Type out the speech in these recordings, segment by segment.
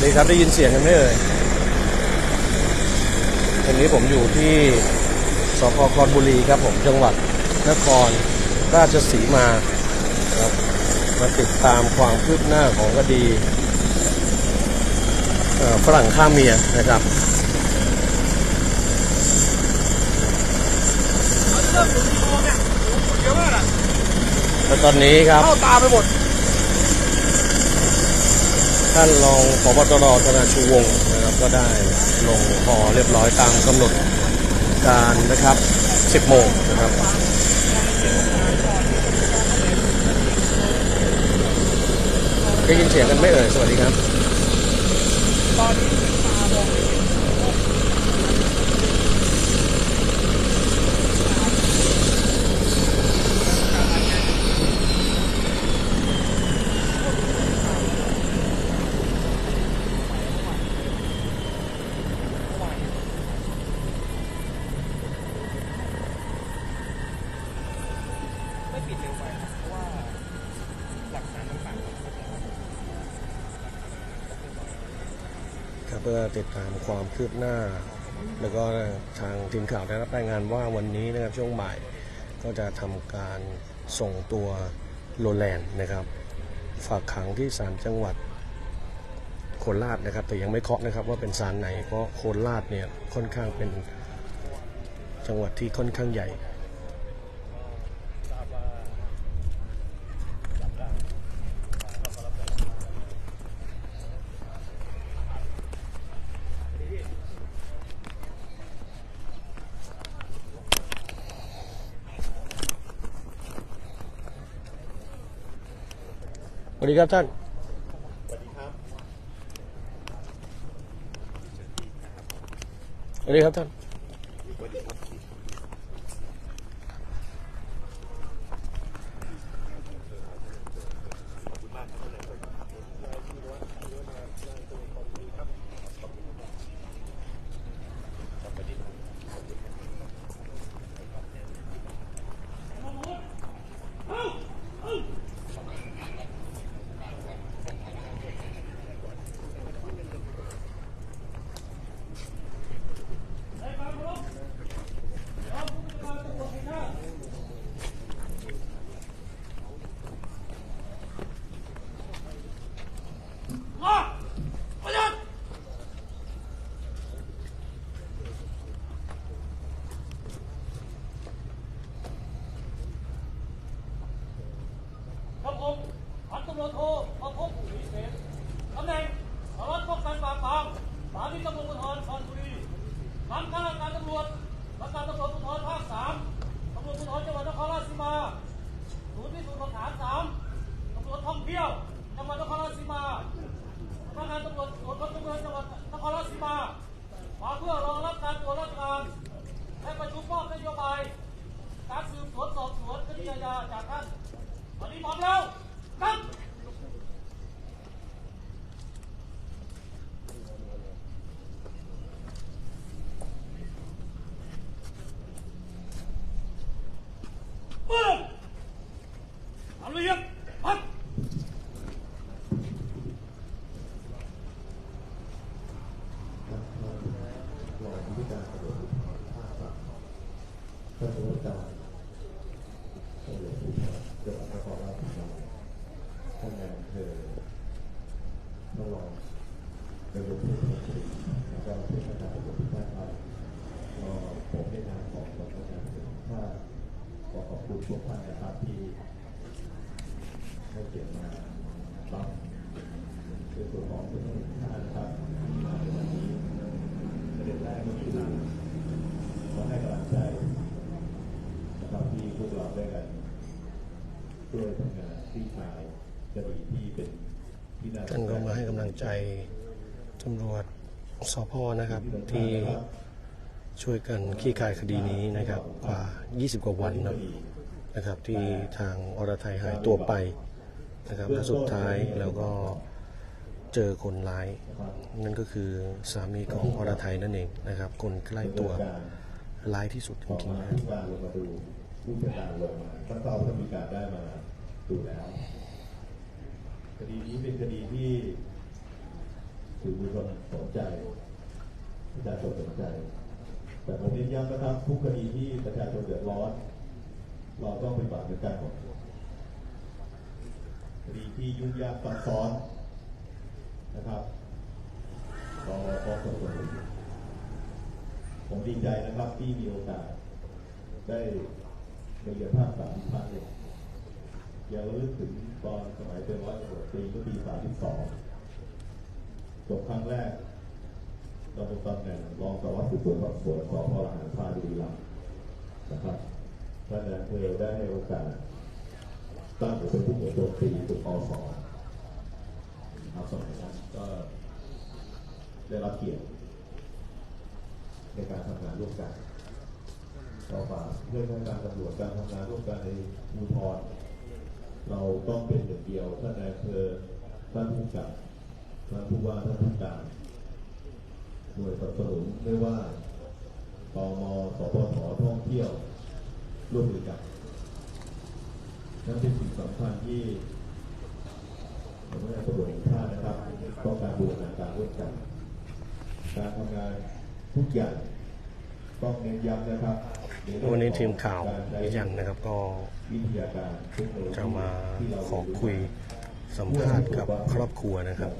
วัสดีครับได้ยินเสียงกันไหมเอ่ยวันนี้ผมอยู่ที่สพคอนบุรีครับผมจังหวัดนครราชสีมาครับมาติดตามความคืบหน้าของคดีฝรั่งฆ่าเมียนะครับและตอนนี้ครับเข้าตาไปหมด ท่านรองพบตรธนาชูวงศ์นะครับก็ได้ลงพอเรียบร้อยตามกำหนดการนะครับ 10 โมงนะครับได้ยินเสียงกันไหม่เอ่ย สวัสดีครับ ตอนนี้ตามองไม่เห็น ไม่ปิดเร็วไปครับเพราะว่าหลักฐานต่างๆ ครับ เพื่อติดตามความคืบหน้า แล้วก็ทางทีมข่าวได้รับรายงานว่าวันนี้นะครับช่วงบ่ายก็จะทำการส่งตัวโรแลนด์นะครับ ฝากขังที่ศาลจังหวัดโคราชนะครับ แต่ยังไม่เคาะนะครับว่าเป็นศาลไหนเพราะโคราชเนี่ยค่อนข้างเป็นจังหวัดที่ค่อนข้างใหญ่ ส วัสดีครับท่าน สวัสดีครับท่าน อะประหยัด ครับผมพันตำรวจโทพระพงศ์ศรีเสนตำแหน่งสารวัตรป้องกันปราบปรามสถานีตำรวจภูธรคอนบุรีทำข้าราชการตำรวจและการตำรวจภูธรภาคสามตำรวจภูธรจังหวัดนครราชสีมาศูนย์พิสูจน์หลักฐานสามตำรวจท่องเที่ยวจังหวัดนครราชสีมาสำนักงานตำรวจตรวจคนเข้าเมืองจังหวัดนครราชสีมามาเพื่อรองรับการตรวจราชการและประชุมมอบนโยบาย การสืบสวนสอบสวนคดีอาญาจากท่านวันนี้พร้อมแล้วครับปืน เอาเรียงพักรองผู้การตำรวจภูธรภาคท่านผู้ว่าการตำรวจภูธรจังหวัดนครราชสีมาท่านนายอำเภอท่านรองนายกเทศมนตรีแล้วก็เทศบาลตำรวจทุกาครับก็ผมในนามของสำนักงานตำรวจแห่าขอขอบคุณทุกท่านนะครับที่ให้เกียรติมารับในส่วนของผู้ต้องหานะครับมาในวันนี้ ประเด็นแรกก็คือขอให้กำลังใจนะครับที่พวกเราได้กันช่วยทำงานที่ชาย คดีที่เป็นที่น่าท่านก็มาให้กำลังใจตำรวจสพนะครับที่ช่วยกันขี้คายคดีนี้นะครับกว่า 20 กว่าวันนะนะครับ ที่ทางอรไทยหายตัวไปนะครับและสุดท้ายแล้วก็เจอคนร้าย นั่นก็คือสามีของอรไทยนั่นเองนะครับ คนใกล้ตัวร้ายที่สุดจออกริงๆนะที่กาลงมาดูผู้จัดการลงมาขั้นตอนก็มีการได้มาดูแล้ว คดีนี้เป็นคดีที่สื่อมวลชนสนใจประชาชนสนใจ แต่ผมเน้นย้ำนะครับทุกคดีที่ประชาชนเดือดร้อน เราต้องเป็นบาตด้วยกันหมดคดีที่ยุ่งยากซับซ้อนนะครับเราก็สนับสนุนผมดีใจนะครับที่มีโอกาสได้ไปเรียนภาคสามอีกครั้งหนึ่ง ยังระลึกถึงตอนสมัยเป็นร้อยตำรวจตรีเมื่อปีสามสิบสองจบครั้งแรกดำรงตำแหน่งรองสารวัตรสืบสวนสอบสวนสพหารพาดุริรัมย์นะครับท่านนายอำเภอได้ให้โอกาสตั้งเป็นผู้หมวดโจมตีตุกอสครับสมัยนั้นก็ได้รับเกียรติในการทำงานร่วมกันต่อมาเรื่องการตำรวจการทำงานร่วมกันในมูลทร เราต้องเป็นหนึ่งเดียวท่านนายอำเภอท่านผู้กับท่านผู้ว่าท่านผู้การหน่วยสนับสนุนไม่ว่าตมสปทท่องเที่ยวร่วมมือกันนั่นเป็นสิ่งสำคัญที่ผมไม่ได้ตำรวจแห่งชาตินะครับต้องการบูรณาการร่วมกัน การทำงานทุกอย่างต้องเน้นย้ำนะครับ วันนี้ทีมข่าวกรใช้ยืนยันนะครับก็จะมาขอคุยสัมภาษณ์กับครอบครัวนะครับ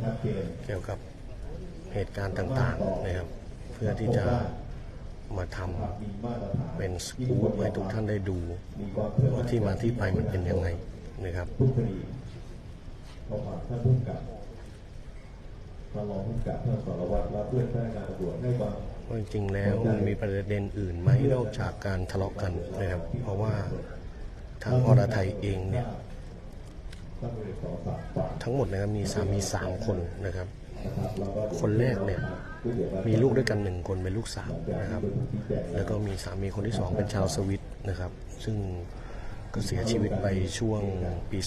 เกี่ยวกับเหตุการณ์ต่างๆนะครับ เพื่อที่จะมาทำเป็นสกู๊ปให้ทุกท่านได้ดูว่าที่มาที่ไปมันเป็นยังไงนะครับทุกคดีขอฝากท่านผู้กับท่านรองผู้กับท่านสารวัตรและเพื่อนพนักงานตำรวจให้ความ ว่าจริงๆแล้วมันมีประเด็นอื่นไหมนอกจากการทะเลาะกันนะครับ เพราะว่าทางอรไทยเองเนี่ยต้องเป็นสองสามฝ่ายทั้งหมดนะครับมีสามีสามคนนะครับนะครับแล้วก็คนแรกเนี่ยมีลูกด้วยกันหนึ่งคนเป็นลูกสาวนะครับ แล้วก็มีสามีคนที่สองเป็นชาวสวิตนะครับ ซึ่ง ก็เสียชีวิตไปช่วงปี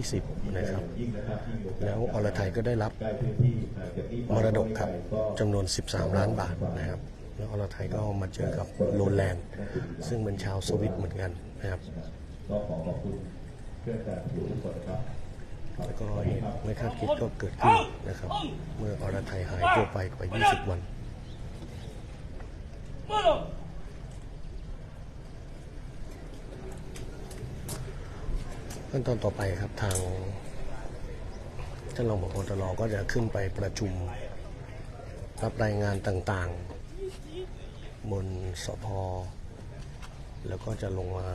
2020 นะครับยิ่งนะครับยิ่งโอกาสแล้วอรไทยก็ได้รับมรดกครับจำนวน 13 ล้านบาทนะครับ แล้วอรไทยก็มาเจอกับโรแลนด์ ซึ่งเป็นชาวสวิตเหมือนกันนะครับก็ขอขอบคุณเพื่อนการอยู่ทุกคนครับแล้วก็เหตุไม่คาดคิดก็เกิดขึ้นนะครับ เมื่ออรไทยหายตัวไปกว่า 20 วัน เมื่อลง ขั้นตอนต่อไปครับทางท่านรองผบตรก็จะขึ้นไปประชุม รับรายงานต่างๆ บนสพแล้วก็จะลงมา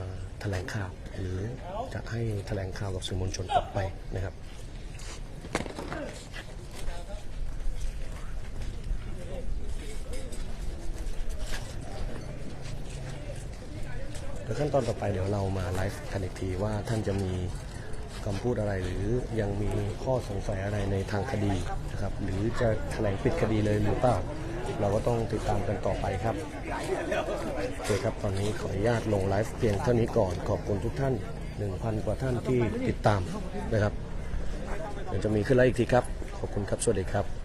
แถลงข่าว หรือจะให้แถลงข่าวกับสื่อมวลชนต่อไปนะครับ เดี๋ยวขั้นตอนต่อไปเดี๋ยวเรามาไลฟ์กันอีกทีว่าท่านจะมีคำพูดอะไรหรือยังมีข้อสงสัยอะไรในทางคดีนะครับหรือจะแถลงปิดคดีเลยหรือเปล่า เราก็ต้องติดตามกันต่อไปครับโอเคครับตอนนี้ขออนุญาตลงไลฟ์เพียงเท่านี้ก่อนขอบคุณทุกท่าน 1,000 กว่าท่านที่ติดตามนะครับเดี๋ยวจะมีขึ้นไลฟ์อีกทีครับ ขอบคุณครับ สวัสดีครับ